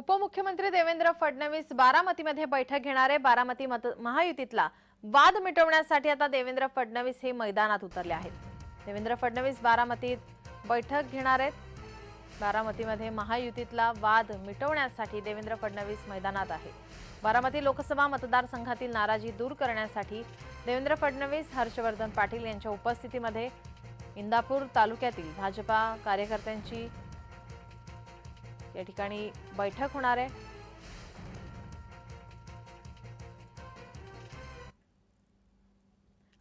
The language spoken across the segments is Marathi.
उपमुख्यमंत्री देवेंद्र फडणवीस बारामतीमध्ये बैठक घेणारे बारामती मत महायुतीतला वाद मिटवण्यासाठी आता देवेंद्र फडणवीस हे मैदानात उतरले आहेत. देवेंद्र फडणवीस बारामतीत बैठक घेणार आहेत बारामतीमध्ये महायुतीतला वाद मिटवण्यासाठी देवेंद्र फडणवीस मैदानात आहे बारामती लोकसभा मतदारसंघातील नाराजी दूर करण्यासाठी देवेंद्र फडणवीस हर्षवर्धन पाटील यांच्या उपस्थितीमध्ये इंदापूर तालुक्यातील भाजपा कार्यकर्त्यांची या ठिकाणी बैठक होणार आहे.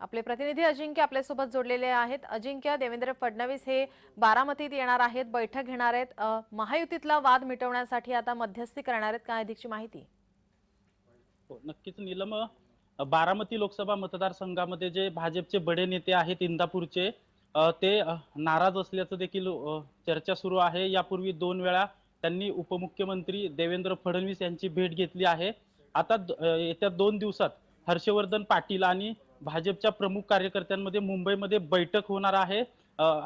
आपले प्रतिनिधी अजिंक्य आपल्यासोबत जोडलेले आहेत. अजिंक्य देवेंद्र फडणवीस हे बारामतीत येणार आहेत बैठक घेणार आहेत. महायुतीतला वाद मिटवण्यासाठी आता मध्यस्थी करणार आहेत. काय अधिकची माहिती? हो नक्कीच निलम. बारामती लोकसभा मतदारसंघामध्ये जे भाजपचे बडे नेते आहेत इंदापूरचे ते नाराज असल्याचं देखील चर्चा सुरू आहे. यापूर्वी दोन वेळा त्यांनी उपमुख्यमंत्री देवेंद्र फडणवीस यांची भेट घेतली आहे. आता येत्या दोन दिवसात हर्षवर्धन पाटील आणि भाजपच्या प्रमुख कार्यकर्त्यांमध्ये मुंबईमध्ये बैठक होणार आहे.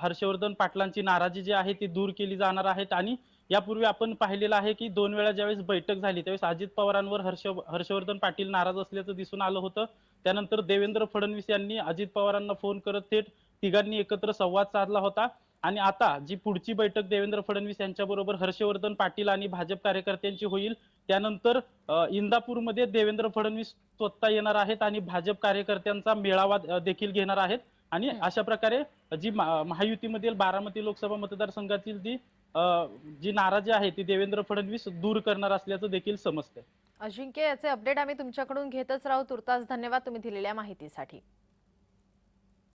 हर्षवर्धन पाटलांची नाराजी जी आहे ती दूर केली जाणार आहेत आणि यापूर्वी आपण पाहिलेलं आहे की दोन वेळा ज्यावेळेस बैठक झाली त्यावेळेस अजित पवारांवर हर्ष हर्षवर्धन पाटील नाराज असल्याचं दिसून आलं होतं. त्यानंतर देवेंद्र फडणवीस यांनी अजित पवारांना फोन करत थेट तिघांनी एकत्र संवाद साधला होता. आणि आता जी पुढची बैठक देवेंद्र फडणवीस यांच्याबरोबर हर्षवर्धन पाटील आणि भाजप कार्यकर्त्यांची होईल त्यानंतर इंदापूरमध्ये देवेंद्र फडणवीस स्वतः येणार आहेत आणि भाजप कार्यकर्त्यांचा मेळावा देखील घेणार आहेत. आणि अशा प्रकारे जी महायुतीमधील बारामती लोकसभा मतदारसंघातील जी जी नाराजी आहे ती देवेंद्र फडणवीस दूर करणार असल्याचं देखील समजतंय. अजिंक्य याचे अपडेट आम्ही तुमच्याकडून घेतच राहू. तुर्तास धन्यवाद तुम्ही दिलेल्या माहितीसाठी.